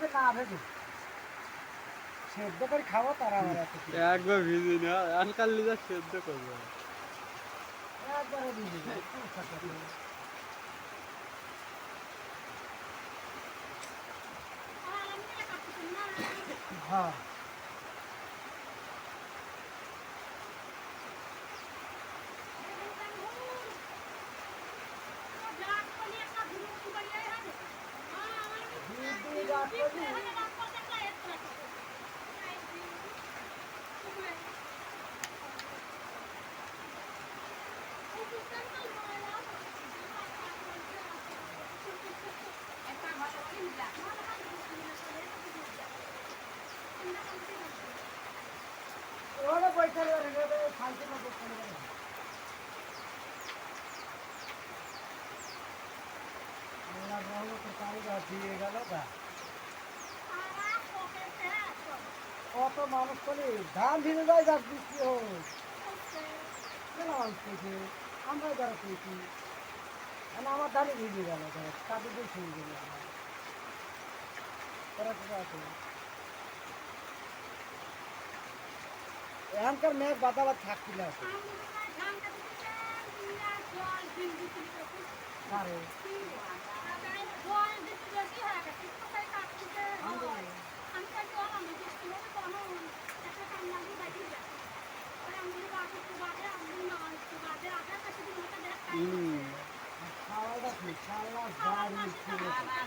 ভিজবে না ভেজে সেদ্ধ করে খাব তারা আমার একবার ভিজি না আনকাল লিজা সেদ্ধ করব। একবারে ভিজে। হ্যাঁ। দিদি রাত করি। কত মানুষ করে ধান ভিজে যায় যাক বৃষ্টি হোক কেন মানুষ পেয়েছে আমরা যারা পেয়েছি মানে আমার ধানে ভিজে গেল তাদের দিয়ে শুরু গেল এখানকার মেঘ বাতাবাদ থাকছিল আছে আরে।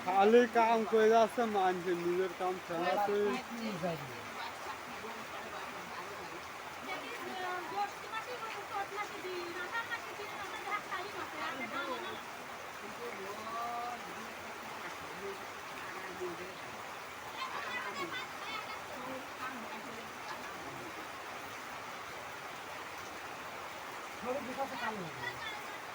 খালি কাম করে যাচ্ছে মানছে নিজের কাম ছাড়া তো বিকাশে কাল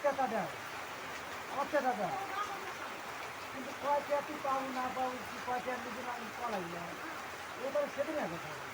অত্যাচার দেয়। আচ্ছা দেয়। কিন্তু কয় চেয়ার তুই পাবো না পাবো কি কয় চেয়ার নিবি না আমি পলাই না এবার সেদিন আগে